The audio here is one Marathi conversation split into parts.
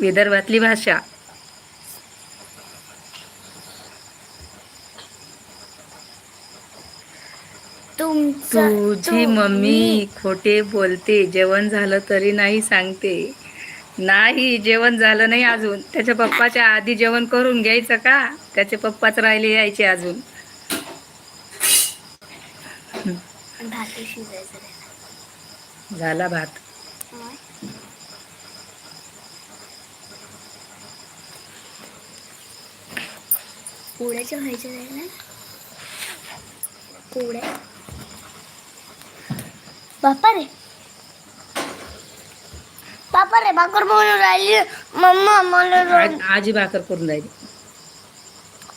विदर्भातली भाषा. तुझी मम्मी खोटे बोलते. जेवण झालं तरी नाही सांगते. नाही जेवण झालं नाही अजून. त्याच्या पप्पाच्या आधी जेवण करून घ्यायचं का? त्याचे पप्पाच राहिले यायचे अजून. झाला भात हा. पोळ्याच्या व्हायच्या राहिल्या पोळ्या बापा रे. बापा रे भाकर बनवून राहिली. मम्मा मला आज- आजी भाकर करून राहिली.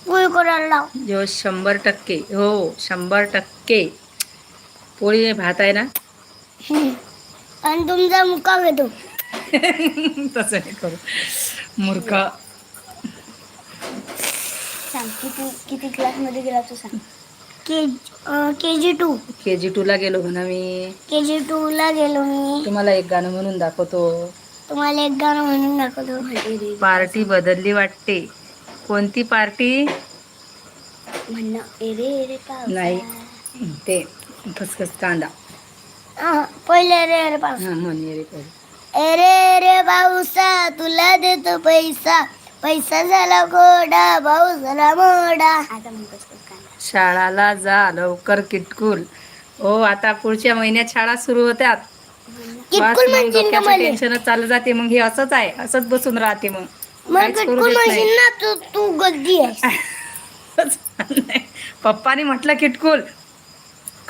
पोळी करायला लाव. जो शंभर टक्के. हो शंभर टक्के. पोळी भात आहे ना? आणि तुमचा मुका घेतो. तसं नाही करू. मूर्ख सांग किती किती क्लासमध्ये गेला तू सांग. के के जी टू. के जी टूला गेलो म्हणा मी. के जी टू ला गेलो मी. तुम्हाला एक गाणं म्हणून दाखवतो. तुम्हाला एक गाणं म्हणून दाखवतो. पार्टी बदलली वाटते. कोणती पार्टी? म्हणणं एरे एरे पावसा. नाही. ते खसखस कांदा. हा, पहिले रे रे पाऊस. हा रे रे पाऊसा तुला देतो पैसा. पैसा झाला गोडा भाऊ झाला मोडा. आता शाळाला जा लवकर किटकुल. हो आता पुढच्या महिन्यात शाळा सुरू होत्यात. किटकुल मला. टेन्शनच चालू जाते मग हे असंच आहे असंच बसून राहते मग. मग काहीच करू किटकुल देत नाही. म्हणशील ना तू तू गद्दी आहेस. पप्पानी म्हटलं किटकुल.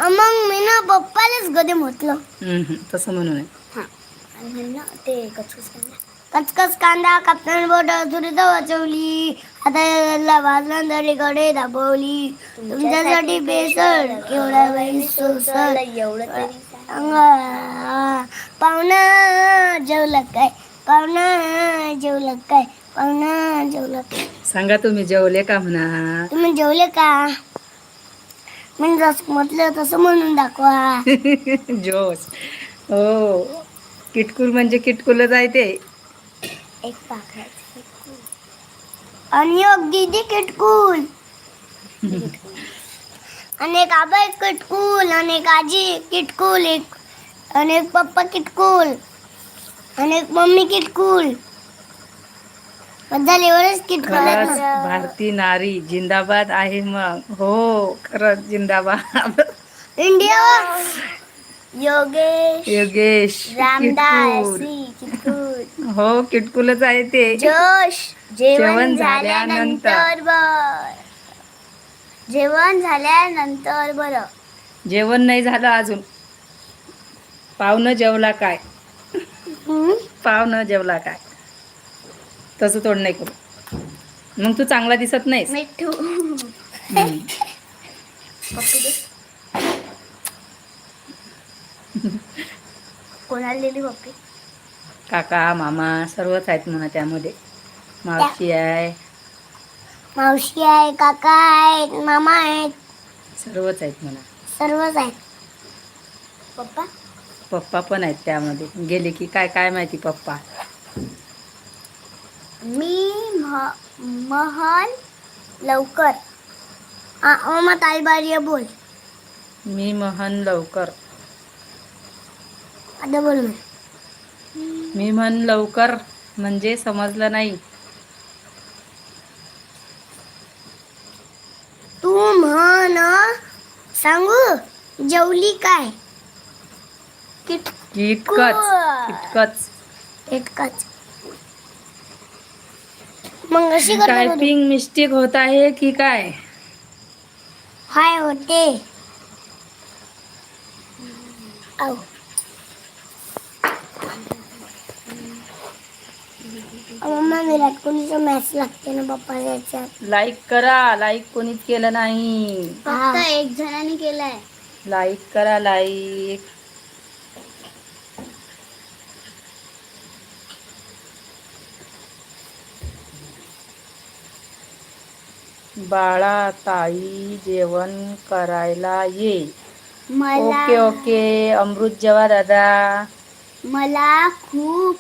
मग मी ना पप्पालाच गदे म्हटलं. हम्म, हम्म, तसं म्हणून आहे हा. आणि म्हणणं ते कांदा कचकच कांदा कापताना बोट सुरीत वाचवली हाताला भाजला दरीकडे दाबवली. तुमच्यासाठी बेसळ केवढा बाई सोसळ एवढं पाहुणा जेवलं काय? पाहुणा जेवलं काय? पाहुणा जेवलं काय? सांगा तुम्ही जेवले का म्हणा? तुम्ही जेवले का? मी जसं म्हटलं तसं म्हणून दाखवा. जोश. हो. किटकुल म्हणजे किटकुलच आहे ते. एक आणि एक दीदी किटकुल। आणि एक आबा एक किटकुल आणि एक आजी किटकुल एक आणि एक पप्पा किटकुल आणि एक मम्मी किटकुल। झाले एवढेच किटकुल आहेत खरंच ना. भारती नारी जिंदाबाद आहे मग. हो खरंच जिंदाबाद. इंडिया? योगेश योगेश रामदास किटकुल. किटकुल. हो किटकुलच आहे ते. जोश जेवण झाल्यानंतर. बर. जेवण झाल्यानंतर बरं. जेवण नाही झालं अजून. पाहुणं जेवला काय? पाहुणं जेवला काय? तसं तोड नाही करू. मग तू चांगला दिसत नाहीस. मिठू. कोणाला दिली पप्पी? काका मामा सर्वच आहेत म्हणा त्यामध्ये. मावशी आहे. मावशी आहे काका आहेत मामा आहेत. सर्वच आहेत म्हणा. सर्वच आहेत. पप्पा? पप्पा पण आहेत त्यामध्ये. गेले की काय काय माहिती पप्पा? मी मह- महल लवकर. आ, बोल. मी महन लवकर. आता बोल मग. मी म्हण लवकर म्हणजे समजलं नाही. तू म्हण सांगू जेवली काय? किटकच किटकच. मग अशी? टायपिंग मिस्टेक होत आहे की काय? हाय होते. मम्मा विराट कोहलीचा मॅच लागते ना पप्पा याच्यात लाईक करा लाईक कोणीच केलं नाही. फक्त एक जणांनी केलाय. लाईक करा लाईक बाळा ताई जेवण करायला ये. ओके ओके अमृत जेवा दादा. मला खूप